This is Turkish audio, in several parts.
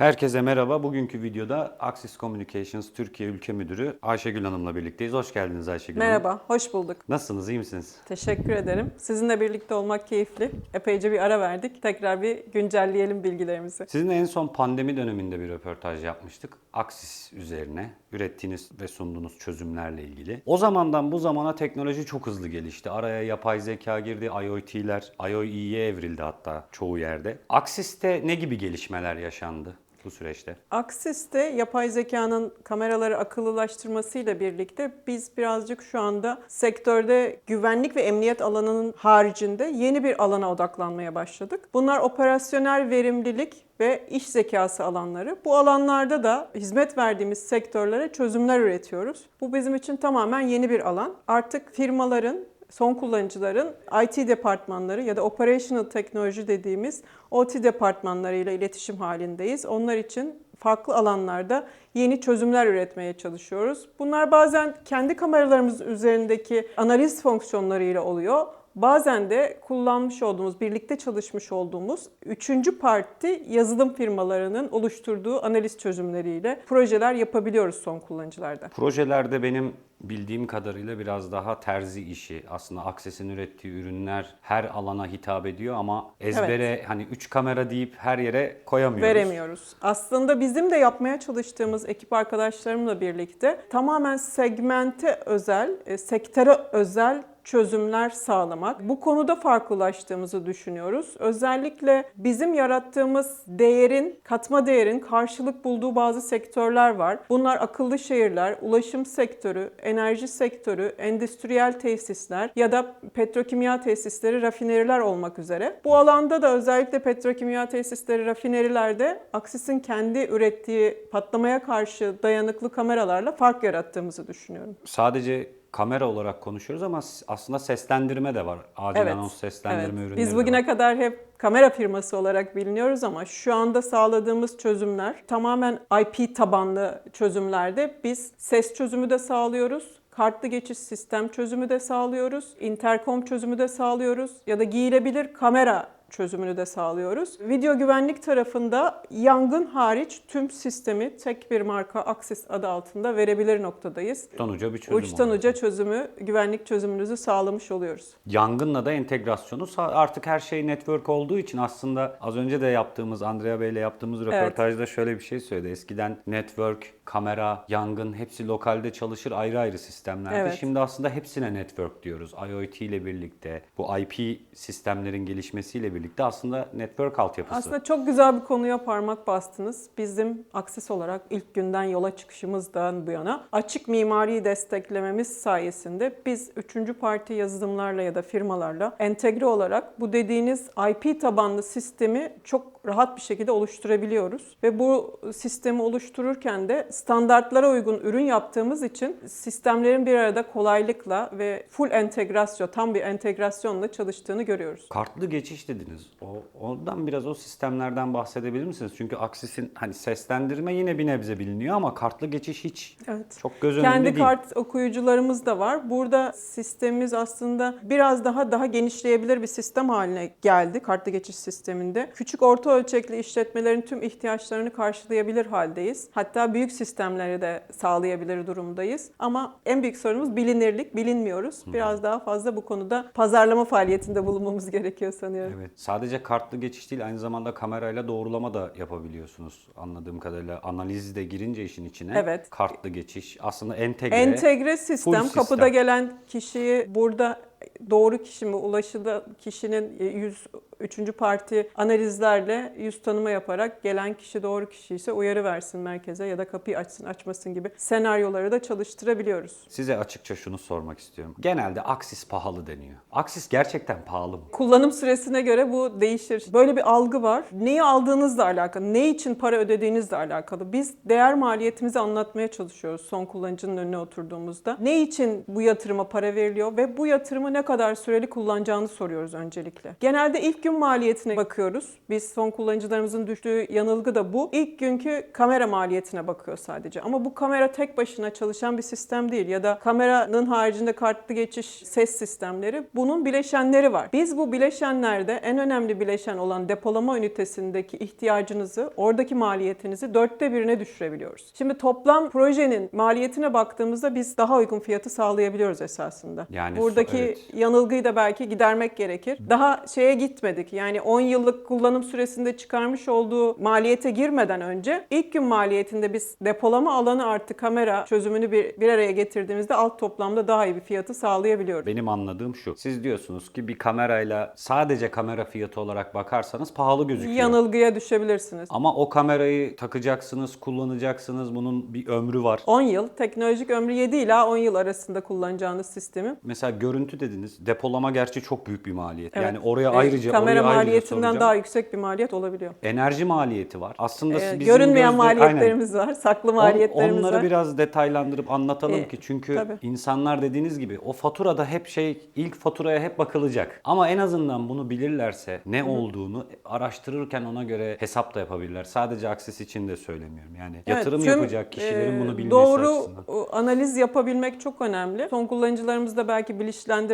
Herkese merhaba. Bugünkü videoda Axis Communications Türkiye Ülke Müdürü Ayşegül Hanım'la birlikteyiz. Hoş geldiniz Ayşegül Hanım. Merhaba, hoş bulduk. Nasılsınız, iyi misiniz? Teşekkür ederim. Sizinle birlikte olmak keyifli. Epeyce bir ara verdik. Tekrar bir güncelleyelim bilgilerimizi. Sizinle en son pandemi döneminde bir röportaj yapmıştık. Axis üzerine ürettiğiniz ve sunduğunuz çözümlerle ilgili. O zamandan bu zamana teknoloji çok hızlı gelişti. Araya yapay zeka girdi, IoT'ler, IoE'ye evrildi hatta çoğu yerde. Axis'te ne gibi gelişmeler yaşandı bu süreçte? Aksis'te yapay zekanın kameraları akıllılaştırmasıyla birlikte biz birazcık şu anda sektörde güvenlik ve emniyet alanının haricinde yeni bir alana odaklanmaya başladık. Bunlar operasyonel verimlilik ve iş zekası alanları. Bu alanlarda da hizmet verdiğimiz sektörlere çözümler üretiyoruz. Bu bizim için tamamen yeni bir alan. Artık firmaların son kullanıcıların IT departmanları ya da operational teknoloji dediğimiz OT departmanlarıyla iletişim halindeyiz. Onlar için farklı alanlarda yeni çözümler üretmeye çalışıyoruz. Bunlar bazen kendi kameralarımız üzerindeki analiz fonksiyonlarıyla oluyor. Bazen de kullanmış olduğumuz, birlikte çalışmış olduğumuz üçüncü parti yazılım firmalarının oluşturduğu analiz çözümleriyle projeler yapabiliyoruz son kullanıcılarda. Projelerde benim bildiğim kadarıyla biraz daha terzi işi. Aslında Akses'in ürettiği ürünler her alana hitap ediyor ama ezbere hani 3 kamera deyip her yere koyamıyoruz. veremiyoruz. Aslında bizim de yapmaya çalıştığımız ekip arkadaşlarımla birlikte tamamen segmente özel, e, sektöre özel çözümler sağlamak. Bu konuda farklılaştığımızı düşünüyoruz. Özellikle bizim yarattığımız değerin, katma değerin karşılık bulduğu bazı sektörler var. Bunlar akıllı şehirler, ulaşım sektörü, enerji sektörü, endüstriyel tesisler ya da petrokimya tesisleri, rafineriler olmak üzere. Bu alanda da özellikle petrokimya tesisleri, rafinerilerde Aksis'in kendi ürettiği patlamaya karşı dayanıklı kameralarla fark yarattığımızı düşünüyorum. Sadece kamera olarak konuşuyoruz ama aslında seslendirme de var. Acil anons seslendirme ürünleri Biz bugüne var. kadar hep kamera firması olarak biliniyoruz ama şu anda sağladığımız çözümler tamamen IP tabanlı çözümlerde biz ses çözümü de sağlıyoruz. Kartlı geçiş sistem çözümü de sağlıyoruz. interkom çözümü de sağlıyoruz. Ya da giyilebilir kamera çözümünü de sağlıyoruz. Video güvenlik tarafında yangın hariç tüm sistemi tek bir marka Axis adı altında verebilir noktadayız. Uçtan uca bir çözüm Uçtan oluyor. uca çözümü, güvenlik çözümünüzü sağlamış oluyoruz. Yangınla da entegrasyonu artık her şey network olduğu için aslında az önce de yaptığımız Andrea Bey ile yaptığımız röportajda şöyle bir şey söyledi. Eskiden network, kamera, yangın hepsi lokalde çalışır ayrı ayrı sistemlerdi. Evet. Şimdi aslında hepsine network diyoruz. IoT ile birlikte bu IP sistemlerin gelişmesiyle birlikte aslında network altyapısı. Aslında çok güzel bir konuya parmak bastınız. Bizim Aksis olarak ilk günden yola çıkışımızdan bu yana açık mimariyi desteklememiz sayesinde biz üçüncü parti yazılımlarla ya da firmalarla entegre olarak bu dediğiniz IP tabanlı sistemi çok rahat bir şekilde oluşturabiliyoruz. Ve bu sistemi oluştururken de standartlara uygun ürün yaptığımız için sistemlerin bir arada kolaylıkla ve full entegrasyon, tam bir entegrasyonla çalıştığını görüyoruz. Kartlı geçiş dediniz. O, ondan biraz o sistemlerden bahsedebilir misiniz? Çünkü Aksis'in hani seslendirme yine bir nebze biliniyor ama kartlı geçiş hiç Evet. çok göz önünde Kendi değil. kart okuyucularımız da var. Burada sistemimiz aslında biraz daha daha genişleyebilir bir sistem haline geldi kartlı geçiş sisteminde. Küçük orta ölçekli işletmelerin tüm ihtiyaçlarını karşılayabilir haldeyiz. Hatta büyük sistemleri de sağlayabilir durumdayız. Ama en büyük sorunumuz bilinirlik, bilinmiyoruz. Biraz daha fazla bu konuda pazarlama faaliyetinde bulunmamız gerekiyor sanıyorum. Evet. Sadece kartlı geçiş değil aynı zamanda kamerayla doğrulama da yapabiliyorsunuz. Anladığım kadarıyla analiz de girince işin içine. Evet. Kartlı geçiş aslında entegre. Entegre sistem, kapıda gelen kişiyi burada doğru kişi mi, ulaşıda kişinin e, yüz üçüncü parti analizlerle yüz tanıma yaparak gelen kişi doğru kişi ise uyarı versin merkeze ya da kapıyı açsın açmasın gibi senaryoları da çalıştırabiliyoruz. Size açıkça şunu sormak istiyorum. Genelde Aksis pahalı deniyor. Aksis gerçekten pahalı mı? Kullanım süresine göre bu değişir. Böyle bir algı var. Neyi aldığınızla alakalı, ne için para ödediğinizle alakalı. Biz değer maliyetimizi anlatmaya çalışıyoruz son kullanıcının önüne oturduğumuzda. Ne için bu yatırıma para veriliyor ve bu yatırımı ne kadar süreli kullanacağını soruyoruz öncelikle. Genelde ilk gün maliyetine bakıyoruz. Biz son kullanıcılarımızın düştüğü yanılgı da bu. İlk günkü kamera maliyetine bakıyor sadece. Ama bu kamera tek başına çalışan bir sistem değil ya da kameranın haricinde kartlı geçiş ses sistemleri bunun bileşenleri var. Biz bu bileşenlerde en önemli bileşen olan depolama ünitesindeki ihtiyacınızı, oradaki maliyetinizi dörtte birine düşürebiliyoruz. Şimdi toplam projenin maliyetine baktığımızda biz daha uygun fiyatı sağlayabiliyoruz esasında. Yani Buradaki evet. Yanılgıyı da belki gidermek gerekir. Daha şeye gitmedik. Yani 10 yıllık kullanım süresinde çıkarmış olduğu maliyete girmeden önce ilk gün maliyetinde biz depolama alanı artı kamera çözümünü bir, bir araya getirdiğimizde alt toplamda daha iyi bir fiyatı sağlayabiliyoruz. Benim anladığım şu. Siz diyorsunuz ki bir kamerayla sadece kamera fiyatı olarak bakarsanız pahalı gözüküyor. Yanılgıya düşebilirsiniz. Ama o kamerayı takacaksınız, kullanacaksınız. Bunun bir ömrü var. 10 yıl, teknolojik ömrü 7 ila 10 yıl arasında kullanacağınız sistemin. Mesela görüntü dediniz. Depolama gerçi çok büyük bir maliyet. Evet. Yani oraya Ee, ayrıca kamera oraya ayrıca maliyetinden soracağım. daha yüksek bir maliyet olabiliyor. Enerji maliyeti var. Aslında Ee, bizim görünmeyen gözle- maliyetlerimiz var, saklı On- maliyetlerimiz Onları var. biraz detaylandırıp anlatalım Ee, ki çünkü tabii. insanlar dediğiniz gibi o faturada hep şey ilk faturaya hep bakılacak. Ama en azından bunu bilirlerse ne olduğunu araştırırken ona göre hesap da yapabilirler. Sadece Aksis için de söylemiyorum. Yani Evet, yatırım tüm, yapacak kişilerin e, bunu bilmesi Doğru açısından. e, analiz yapabilmek çok önemli. Son kullanıcılarımızı da belki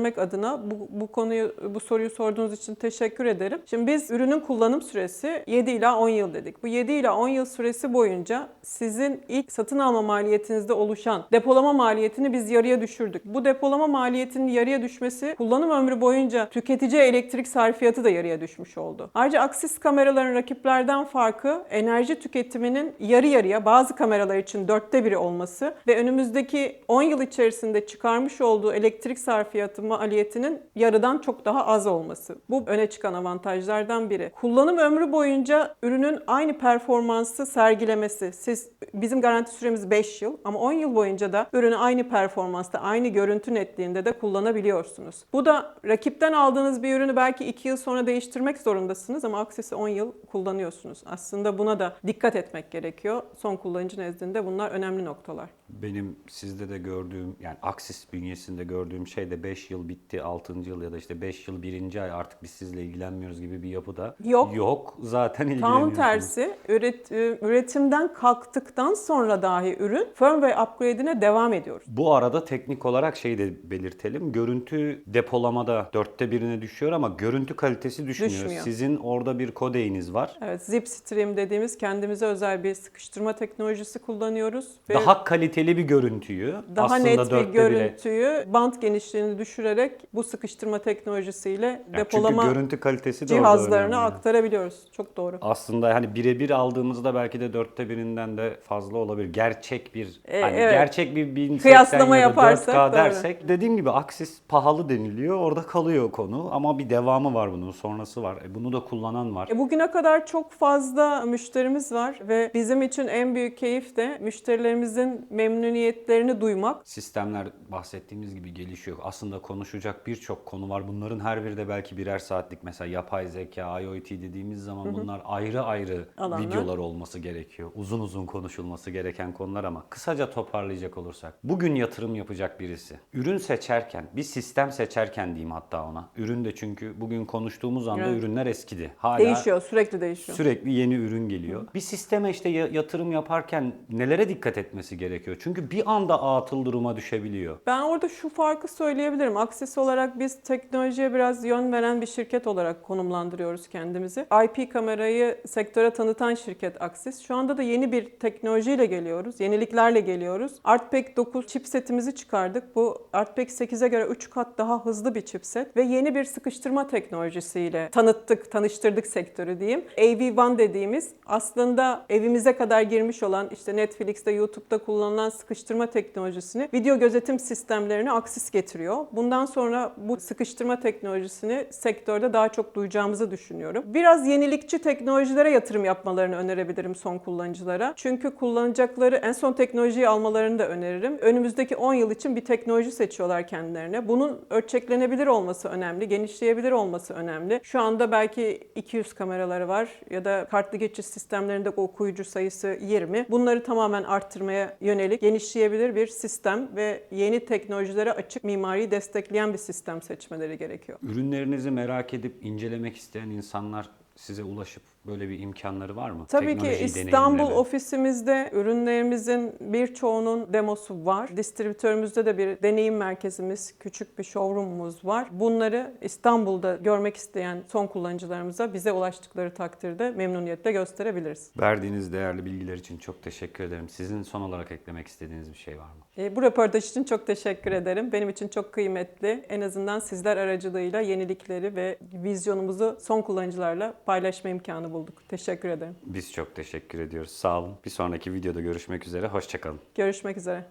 bilinçlendirmek adına bu, bu konuyu bu soruyu sorduğunuz için teşekkür ederim. Şimdi biz ürünün kullanım süresi 7 ila 10 yıl dedik. Bu 7 ila 10 yıl süresi boyunca sizin ilk satın alma maliyetinizde oluşan depolama maliyetini biz yarıya düşürdük. Bu depolama maliyetinin yarıya düşmesi kullanım ömrü boyunca tüketici elektrik sarfiyatı da yarıya düşmüş oldu. Ayrıca aksis kameraların rakiplerden farkı enerji tüketiminin yarı yarıya bazı kameralar için dörtte biri olması ve önümüzdeki 10 yıl içerisinde çıkarmış olduğu elektrik sarfiyatı maliyetinin yarıdan çok daha az olması. Bu öne çıkan avantajlardan biri. Kullanım ömrü boyunca ürünün aynı performansı sergilemesi. Siz bizim garanti süremiz 5 yıl ama 10 yıl boyunca da ürünü aynı performansta, aynı görüntü netliğinde de kullanabiliyorsunuz. Bu da rakipten aldığınız bir ürünü belki 2 yıl sonra değiştirmek zorundasınız ama aksesi 10 yıl kullanıyorsunuz. Aslında buna da dikkat etmek gerekiyor. Son kullanıcı nezdinde bunlar önemli noktalar. Benim sizde de gördüğüm yani Aksis bünyesinde gördüğüm şey de 5 yıl bitti 6. yıl ya da işte 5 yıl 1. ay artık biz sizle ilgilenmiyoruz gibi bir yapıda Yok. Yok zaten ilgileniyorsunuz. Tam tersi üret, e, üretimden kalktıktan sonra dahi ürün firmware upgrade'ine devam ediyoruz. Bu arada teknik olarak şey de belirtelim. Görüntü depolamada dörtte birine düşüyor ama görüntü kalitesi düşmüyor. Düşmüyor. Sizin orada bir kodeğiniz var. Evet, Zipstream dediğimiz kendimize özel bir sıkıştırma teknolojisi kullanıyoruz. Ve Daha kaliteli bir görüntüyü daha aslında net bir görüntüyü bant genişliğini düşürerek bu sıkıştırma teknolojisiyle Yani depolama görüntü kalitesi de önemli. aktarabiliyoruz. Çok doğru. Aslında hani birebir aldığımızda belki de dörtte birinden de fazla olabilir. Gerçek bir E, hani evet. gerçek bir 1080 Kıyaslama ya da yaparsak 4K doğru. dersek dediğim gibi Aksis pahalı deniliyor. Orada kalıyor konu ama bir devamı var bunun. Sonrası var. E, bunu da kullanan var. E, Bugüne kadar çok fazla müşterimiz var ve bizim için en büyük keyif de müşterilerimizin memnuniyetlerini duymak. Sistemler bahsettiğimiz gibi gelişiyor. Aslında konuşacak birçok konu var. Bunların her biri de belki birer saatlik mesela yapay zeka, IoT dediğimiz zaman bunlar ayrı ayrı Alanlar. videolar olması gerekiyor. Uzun uzun konuşulması gereken konular ama kısaca toparlayacak olursak. Bugün yatırım yapacak birisi. Ürün seçerken, bir sistem seçerken diyeyim hatta ona. Ürün de çünkü bugün konuştuğumuz anda Evet. ürünler eskidi. Hala Değişiyor, sürekli değişiyor. Sürekli yeni ürün geliyor. Bir sisteme işte ya- yatırım yaparken nelere dikkat etmesi gerekiyor? Çünkü bir anda atıl duruma düşebiliyor. Ben orada şu farkı söyleyebilirim. Akses olarak biz teknolojiye biraz yön veren bir şirket olarak konumlandırıyoruz kendimizi. IP kamerayı sektöre tanıtan şirket Aksis. Şu anda da yeni bir teknolojiyle geliyoruz. Yeniliklerle geliyoruz. Artpec 9 chipsetimizi çıkardık. Bu Artpec 8'e göre 3 kat daha hızlı bir chipset ve yeni bir sıkıştırma teknolojisiyle tanıttık, tanıştırdık sektörü diyeyim. AV1 dediğimiz aslında evimize kadar girmiş olan işte Netflix'te, YouTube'da kullanılan sıkıştırma teknolojisini video gözetim sistemlerine Aksis getiriyor. Bundan sonra bu sıkıştırma teknolojisini sektörde daha çok duyacağımızı düşünüyorum. Biraz yenilikçi teknolojilere yatırım yapmalarını önerebilirim son kullanıcılara. Çünkü kullanacakları en son teknolojiyi almalarını da öneririm. Önümüzdeki 10 yıl için bir teknoloji seçiyorlar kendilerine. Bunun ölçeklenebilir olması önemli, genişleyebilir olması önemli. Şu anda belki 200 kameraları var ya da kartlı geçiş sistemlerinde okuyucu sayısı 20. Bunları tamamen arttırmaya yönelik genişleyebilir bir sistem ve yeni teknolojilere açık mimariyi destekleyen bir sistem seçmeleri gerekiyor. Ürünlerinizi merak edip incelemek isteyen insanlar size ulaşıp böyle bir imkanları var mı? Tabii ki Teknolojiyi İstanbul ofisimizde ürünlerimizin birçoğunun demosu var. Distribütörümüzde de bir deneyim merkezimiz, küçük bir showroomumuz var. Bunları İstanbul'da görmek isteyen son kullanıcılarımıza bize ulaştıkları takdirde memnuniyetle gösterebiliriz. Verdiğiniz değerli bilgiler için çok teşekkür ederim. Sizin son olarak eklemek istediğiniz bir şey var mı? E, Bu röportaj için çok teşekkür ederim. Benim için çok kıymetli. En azından sizler aracılığıyla yenilikleri ve vizyonumuzu son kullanıcılarla paylaşma imkanı bulduk. Teşekkür ederim. Biz çok teşekkür ediyoruz. Sağ olun. Bir sonraki videoda görüşmek üzere. Hoşçakalın. Görüşmek üzere.